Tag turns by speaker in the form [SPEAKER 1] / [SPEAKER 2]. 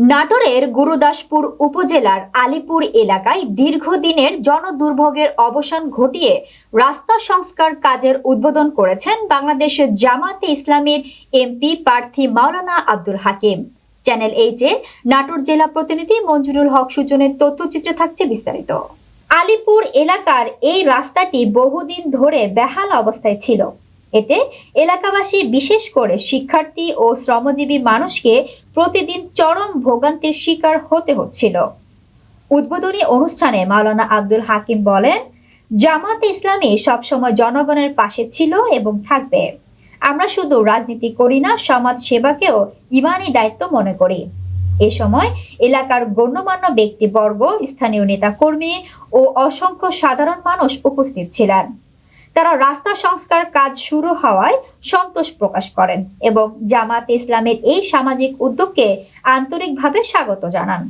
[SPEAKER 1] নাটোরের গুরুদাসপুর উপজেলার আলিপুর এলাকায় দীর্ঘদিনের জনদুর্ভোগের অবসান ঘটিয়ে রাস্তা সংস্কার কাজের উদ্বোধন করেছেন বাংলাদেশের জামাতে ইসলামীর এমপি প্রার্থী মাওলানা আব্দুল হাকিম। চ্যানেল এইচ নাটোর জেলা প্রতিনিধি মঞ্জুরুল হক সুজনের তথ্যচিত্র থাকছে বিস্তারিত। আলিপুর এলাকার এই রাস্তাটি বহুদিন ধরে বেহাল অবস্থায় ছিল। এতে এলাকাবাসী বিশেষ করে শিক্ষার্থী ও শ্রমজীবী মানুষকে প্রতিদিন চরম ভোগান্তির শিকার হতে হচ্ছিল। উদ্বোধনী অনুষ্ঠানে মাওলানা আব্দুল হাকিম বলেন, জামাতে ইসলামী সবসময় জনগণের পাশে ছিল এবং থাকবে। আমরা শুধু রাজনীতি করি না, সমাজ সেবাকেও ইমানি দায়িত্ব মনে করি। এ সময় এলাকার গণ্যমান্য ব্যক্তিবর্গ, স্থানীয় নেতাকর্মী ও অসংখ্য সাধারণ মানুষ উপস্থিত ছিলেন। তারা রাস্তা সংস্কার কাজ শুরু হওয়ায় সন্তোষ প্রকাশ করেন এবং জামাত ইসলামের এই সামাজিক উদ্যোগকে আন্তরিকভাবে স্বাগত জানান।